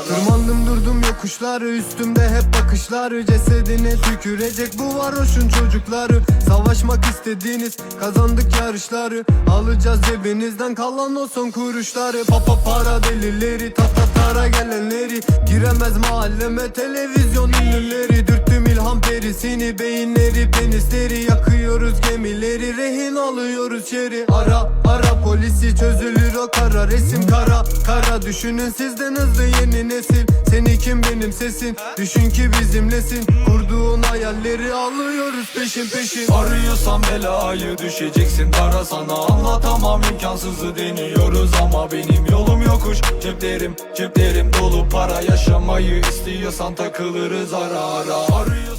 Tırmandım durdum yokuşları Üstümde hep bakışları. Cesedine tükürecek bu varoşun çocukları. Savaşmak istediğiniz kazandık yarışları. Alacağız cebinizden kalan o son kuruşları. Papa para delileri ta ta tara gelenleri. Giremez mahalleme televizyon ünlüleri. Dürttüm ilham perisini beyinleri penisleri Yakıyoruz gemileri rehin alıyoruz şeri Ara ara polisi çözülür o kara resim kara. Kara düşünün sizden hızlı yeni nesil. Seni kim benim sesin? Düşün ki bizimlesin. Kurduğun hayalleri alıyoruz peşin peşin. Arıyorsan belayı düşeceksin. Dara sana Anlatamam imkansızı deniyoruz ama benim yolum yokuş. Ceplerim ceplerim dolu para yaşamayı istiyorsan takılırız ara ara. Arıyorsan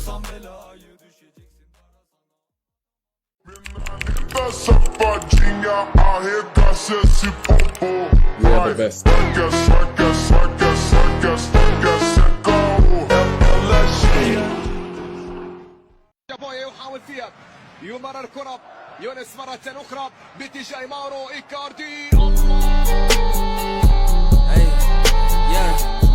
بوي يحاول فيها يمر الكرة يونس مرة أخرى باتجاه مارو إيكاردي الله Hey, yeah.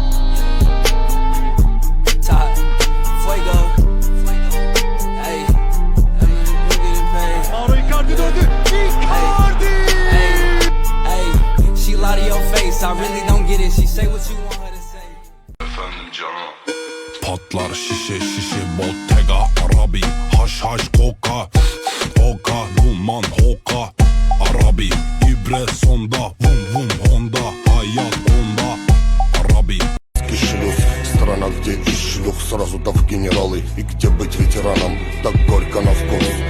get it. She say what you want her to say. Patlar şişe şişe Bottega Arabi Haş haş koka Oka duman hoka Arabi İbre sonda Vum vum Honda Hayat onda Arabi Кишлюх, страна, где и шлюх Сразу да в генералы И где быть ветераном Так горько на вкус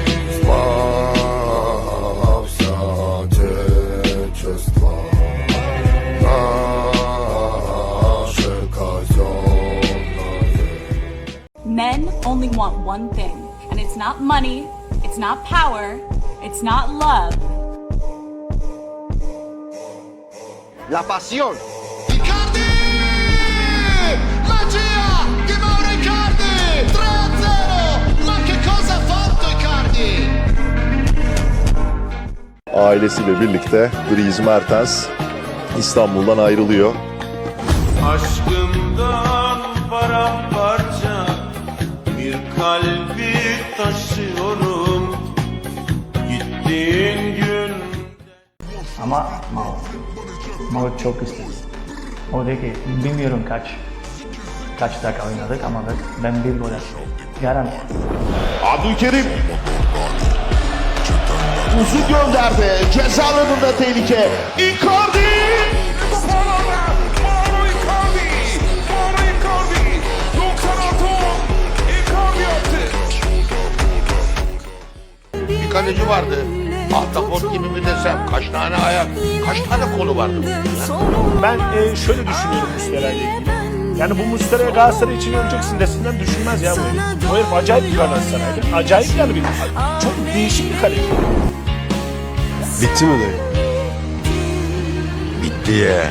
only want one thing, and it's not money, it's not power, it's not love. La pasión. Icardi magia di Mauro Icardi 3-0 ma che cosa ha fatto Icardi ailesiyle birlikte Dries Mertens İstanbul'dan ayrılıyor. Aşkımdan paramparça kalbi taşıyorum Gittiğin gün Ama Mao. Mao çok istedim. O dedi ki bilmiyorum kaç kaç dakika oynadık ama ben, ben bir gol attım. Garanti. Abdülkerim. Uzun gönderdi. Ceza alanında tehlike. Icardi. Kaleci vardı. Ahtapot gibi mi desem? Kaç tane ayak, kaç tane kolu vardı? Ben e, şöyle düşünüyorum Muslera ile ilgili. Yani bu Muslera'ya Galatasaray için öleceksin desinden düşünmez ya bu herif. Bu herif acayip bir Galatasaraylı. Acayip yani bir çok değişik bir kaleci. Bitti mi dayı? Bitti ye